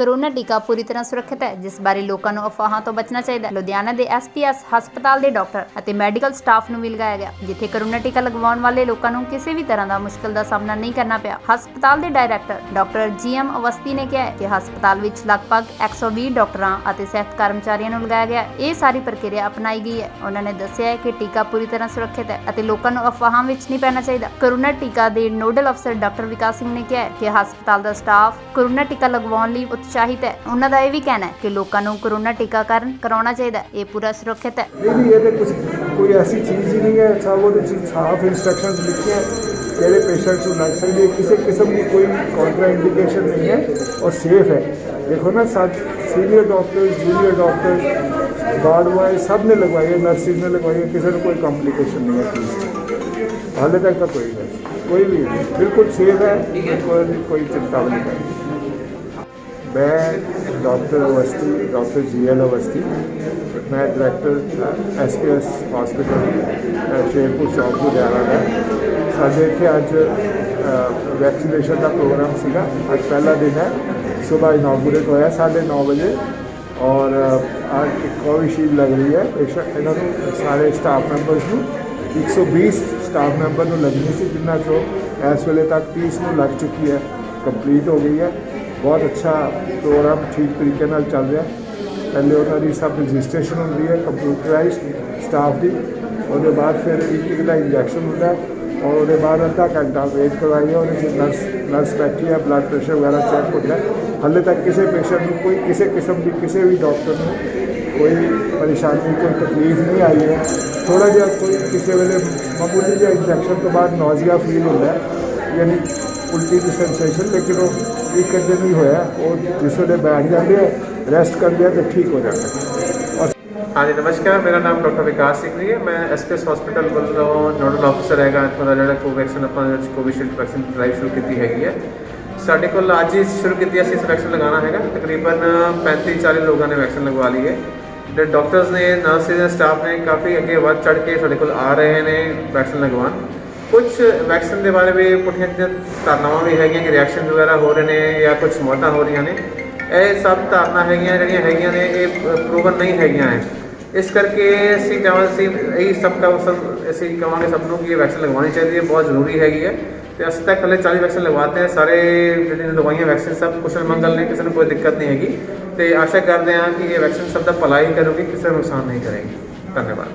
Corona ਟੀਕਾ ਪੂਰੀ ਤਰ੍ਹਾਂ ਸੁਰੱਖਿਅਤ ਹੈ, ਜਿਸ ਬਾਰੇ ਲੋਕਾਂ ਨੂੰ ਅਫਵਾਹਾਂ ਤੋਂ ਬਚਣਾ ਚਾਹੀਦਾ ਹੈ। ਲੁਧਿਆਣਾ ਦੇ ਐਸਪੀਐਸ ਹਸਪਤਾਲ ਦੇ ਡਾਕਟਰ ਅਤੇ ਮੈਡੀਕਲ ਸਟਾਫ ਨੂੰ ਵੀ ਲਗਾਇਆ ਗਿਆ, ਜਿੱਥੇ ਕਰੋਨਾ ਟੀਕਾ ਲਗਵਾਉਣ ਵਾਲੇ ਲੋਕਾਂ ਨੂੰ ਕਿਸੇ ਵੀ ਤਰ੍ਹਾਂ ਦਾ ਮੁਸ਼ਕਲ ਦਾ ਸਾਹਮਣਾ ਨਹੀਂ ਕਰਨਾ ਪਿਆ। ਹਸਪਤਾਲ ਦੇ ਡਾਇਰੈਕਟਰ ਡਾਕਟਰ ਜੀਐਮ ਅਵਸਥੀ ਨੇ ਕਿਹਾ ਕਿ ਹਸਪਤਾਲ ਵਿੱਚ ਲਗਭਗ 120 ਡਾਕਟਰਾਂ ਅਤੇ ਸਿਹਤ ਕਰਮਚਾਰੀਆਂ ਨੂੰ ਲਗਾਇਆ ਗਿਆ। ਇਹ ਸਾਰੀ ਪ੍ਰਕਿਰਿਆ ਅਪਣਾਈ ਗਈ ਹੈ। ਉਹਨਾਂ ਨੇ ਦੱਸਿਆ ਕਿ ਟੀਕਾ ਪੂਰੀ ਤਰ੍ਹਾਂ ਸੁਰੱਖਿਅਤ ਹੈ ਅਤੇ ਲੋਕਾਂ ਨੂੰ ਅਫਵਾਹਾਂ ਵਿੱਚ ਨਹੀਂ ਪੈਣਾ ਚਾਹੀਦਾ। ਕਰੋਨਾ ਟੀਕਾ ਦੇ ਨੋਡਲ ਅਫਸਰ ਡਾਕਟਰ ਵਿਕਾਸ ਸਿੰਘ ਨੇ ਕਿਹਾ ਕਿ ਹਸਪਤਾਲ ਦਾ ਸਟਾਫ ਕਰੋਨਾ ਟੀਕਾ ਲਗਵਾਉਣ ਲਈ ਉਤਸ਼ਾਹਿਤ ਹੈ। ਉਹਨਾਂ ਦਾ ਇਹ ਵੀ ਕਹਿਣਾ ਹੈ ਕਿ ਲੋਕਾਂ ਨੂੰ ਕਰੋਨਾ ਟੀਕਾਕਰਨ ਕਰਾਉਣਾ ਚਾਹੀਦਾ ਹੈ। ਇਹ ਪੂਰਾ ਸੁਰੱਖਿਅਤ ਹੈ। ਨਹੀਂ ਨਹੀਂ, ਇਹਦੇ ਤੇ ਕੁਝ ਕੋਈ ਐਸੀ ਚੀਜ਼ ਹੀ ਨਹੀਂ ਹੈ। ਸਭ ਉਹਦੇ ਚ ਸਾਫ਼ ਇਨਸਟਰਕਸ਼ਨਸ ਲਿਖੀਆਂ ਹੈ ਕਿਹੜੇ ਪੇਸ਼ੈਂਟਸ ਨੂੰ ਲੱਗ ਸਕਦੀ ਹੈ। ਕਿਸੇ ਕਿਸਮ ਦੀ ਕੋਈ ਕਾਉਂਟਰ ਇੰਡੀਕੇਸ਼ਨ ਨਹੀਂ ਹੈ ਔਰ ਸੇਫ ਹੈ। ਦੇਖੋ ਨਾ, ਸਭ senior doctor junior doctor guard Y ਸਭ ਨੇ ਲਗਵਾਈ ਹੈ ਨਰਸਿਸ ਨੇ ਲਗਵਾਈ ਹੈ। ਕਿਸੇ ਨੂੰ ਕੋਈ ਕੰਪਲਿਕੇਸ਼ਨ ਨਹੀਂ ਹੈ। ਹਾਲੇ ਤੱਕ ਤਾਂ ਕੋਈ ਨਹੀਂ। ਕੋਈ ਵੀ ਨਹੀਂ। ਬਿਲਕੁਲ ਸੇਫ ਹੈ। ਕੋਈ ਕੋਈ ਚਿੰਤਾ ਨਹੀਂ। ਕਰਨੀ ਮੈਂ doctor Awasthi, doctor G L Awasthi, ਮੈਂ director SPS hospital Sherpur Chowk, Ludhiana ਦਾ। ਸਾਡੇ ਇੱਥੇ ਅੱਜ ਵੈਕਸੀਨੇਸ਼ਨ ਦਾ ਪ੍ਰੋਗਰਾਮ ਸੀਗਾ। ਅੱਜ ਪਹਿਲਾ ਦਿਨ ਹੈ। ਸਵੇਰ ਇਨਾਗੂਰੇਟ ਹੋਇਆ 9:30 ਵਜੇ। ਔਰ ਅੱਜ ਇੱਕ ਕੋਵਿਸ਼ੀਲਡ ਲੱਗ ਰਹੀ ਹੈ। ਪੇਸ਼ੈਂਟ ਇਹਨਾਂ ਨੂੰ ਸਾਰੇ ਸਟਾਫ ਮੈਂਬਰਸ ਨੂੰ। 120 ਸਟਾਫ ਮੈਂਬਰ ਨੂੰ ਲੱਗਣੀ ਸੀ ਜਿਨ੍ਹਾਂ ਚੋਂ ਇਸ ਵੇਲੇ ਤੱਕ 30 ਨੂੰ ਲੱਗ ਚੁੱਕੀ ਹੈ। ਕੰਪਲੀਟ ਹੋ ਗਈ ਹੈ। ਬਹੁਤ ਅੱਛਾ ਪ੍ਰੋਗਰਾਮ ਠੀਕ ਤਰੀਕੇ ਨਾਲ ਚੱਲ ਰਿਹਾ। ਪਹਿਲੇ ਉਹਨਾਂ ਦੀ ਸਭ ਰਜਿਸਟ੍ਰੇਸ਼ਨ ਹੁੰਦੀ ਹੈ, ਕੰਪਿਊਟਰਾਈਜ਼ਡ ਸਟਾਫ ਦੀ। ਉਹਦੇ ਬਾਅਦ ਫਿਰ ਇੱਕ ਇੱਕ ਦਾ ਇੰਜੈਕਸ਼ਨ ਹੁੰਦਾ ਔਰ ਉਹਦੇ ਬਾਅਦ ਅੱਧਾ ਘੰਟਾ ਵੇਟ ਕਰਵਾਈਏ, ਉਹਦੇ ਵਿੱਚ ਨਰਸ ਨਰਸ ਬੈਠੀ ਹੈ ਬਲੱਡ ਪ੍ਰੈਸ਼ਰ ਵਗੈਰਾ ਚੈੱਕ ਹੁੰਦਾ ਹੈ। ਹਾਲੇ ਤੱਕ ਕਿਸੇ ਪੇਸ਼ੈਂਟ ਨੂੰ ਕੋਈ, ਕਿਸੇ ਕਿਸਮ ਦੀ ਕਿਸੇ ਵੀ ਡਾਕਟਰ ਨੂੰ ਕੋਈ ਪਰੇਸ਼ਾਨੀ, ਕੋਈ ਤਕਲੀਫ ਨਹੀਂ ਆਈ ਹੈ। ਥੋੜਾ ਜਿਹਾ ਕੋਈ ਕਿਸੇ ਵੇਲੇ ਮਾਮੂਲੀ ਜਿਹਾ ਇੰਜੈਕਸ਼ਨ ਤੋਂ ਬਾਅਦ ਨੌਜ਼ੀਆ ਫੀਲ ਹੁੰਦਾ ਯਾਨੀ ਉਲਟੀ ਦੀ ਸੈਂਸੇਸ਼ਨ ਲੇਕਿਨ ਉਹ ਇੱਕ ਅੱਧੇ ਨੂੰ ਹੀ ਹੋਇਆ ਉਹ ਜਿਸ ਵੇਲੇ ਬੈਠ ਜਾਂਦੇ ਆ ਰੈਸਟ ਕਰਦੇ ਆ ਤੇ ਠੀਕ ਹੋ ਜਾਂਦਾ ਹੈ। ਔਰ हाँ जी नमस्कार मेरा नाम डॉक्टर विकास सिंह जी है मैं ਐਸਪੀਐਸ ਹਸਪੀਟਲ ਵੱਲੋਂ ਨੋਡਲ ਅਫਸਰ ਹੈਗਾ ਇੱਥੋਂ ਦਾ ਜਿਹੜਾ ਕੋਵੈਕਸੀਨ ਆਪਾਂ ਕੋਵਿਸ਼ੀਲਡ ਵੈਕਸੀਨ ਡਰਾਈਵ ਸ਼ੁਰੂ ਕੀਤੀ ਹੈਗੀ ਹੈ ਸਾਡੇ ਕੋਲ ਅੱਜ ਹੀ ਸ਼ੁਰੂ ਕੀਤੀ ਅਸੀਂ ਇਸ ਵੈਕਸੀਨ ਲਗਾਉਣਾ ਹੈਗਾ ਤਕਰੀਬਨ 35 40 ਲੋਕਾਂ ਨੇ ਵੈਕਸੀਨ ਲਗਵਾ ਲਈ ਹੈ ਜਿਹੜੇ ਡਾਕਟਰਸ ਨੇ ਨਰਸਿਸ ਨੇ ਸਟਾਫ ਨੇ ਕਾਫੀ ਅੱਗੇ ਵੱਧ ਚੜ ਕੇ ਸਾਡੇ ਕੋਲ ਆ ਰਹੇ ਨੇ ਵੈਕਸੀਨ ਲਗਵਾਉਣ ਕੁਝ ਵੈਕਸੀਨ ਦੇ ਬਾਰੇ ਵੀ ਪੁੱਠੀਆਂ ਸਿੱਧੀਆਂ ਧਾਰਨਾਵਾਂ ਵੀ ਹੈਗੀਆਂ ਕਿ ਰਿਐਕਸ਼ਨ ਵਗੈਰਾ ਹੋ ਰਹੇ ਨੇ ਜਾਂ ਕੁਝ ਮੌਤਾਂ ਹੋ ਰਹੀਆਂ ਨੇ। ਇਹ ਸਭ ਧਾਰਨਾ ਹੈਗੀਆਂ, ਜਿਹੜੀਆਂ ਹੈਗੀਆਂ ਨੇ, ਇਹ ਪ੍ਰੂਵਨ ਨਹੀਂ ਹੈਗੀਆਂ ਹੈ ਇਸ ਕਰਕੇ ਅਸੀਂ ਚਾਹਾਂ ਅਸੀਂ ਇਹ ਸਭ ਦਾ ਸਭ, ਅਸੀਂ ਕਹਾਂਗੇ ਸਭ ਨੂੰ ਕਿ ਇਹ ਵੈਕਸੀਨ ਲਗਵਾਉਣੀ ਚਾਹੀਦੀ ਹੈ ਬਹੁਤ ਜ਼ਰੂਰੀ ਹੈਗੀ ਹੈ ਤੇ ਅਸੀਂ ਤੱਕ ਹਲੇ 40 ਵੈਕਸੀਨ ਲਗਵਾਤੇ हैं ਸਾਰੇ ਜਿਹੜੇ ਲਗਵਾਈਆਂ ਵੈਕਸੀਨ ਸਭ ਕੁਸ਼ਲ ਮੰਗਲ ਨੇ ਕਿਸੇ ਨੂੰ ਕੋਈ ਦਿੱਕਤ ਨਹੀਂ ਹੈਗੀ। ਤੇ ਆਸ਼ਾ ਕਰਦੇ ਹਾਂ ਕਿ ਇਹ ਵੈਕਸੀਨ ਸਭ ਦਾ ਭਲਾ ਹੀ ਕਰੂਗੀ, ਕਿਸੇ ਨੂੰ ਨੁਕਸਾਨ ਨਹੀਂ ਕਰੇਗੀ। ਧੰਨਵਾਦ।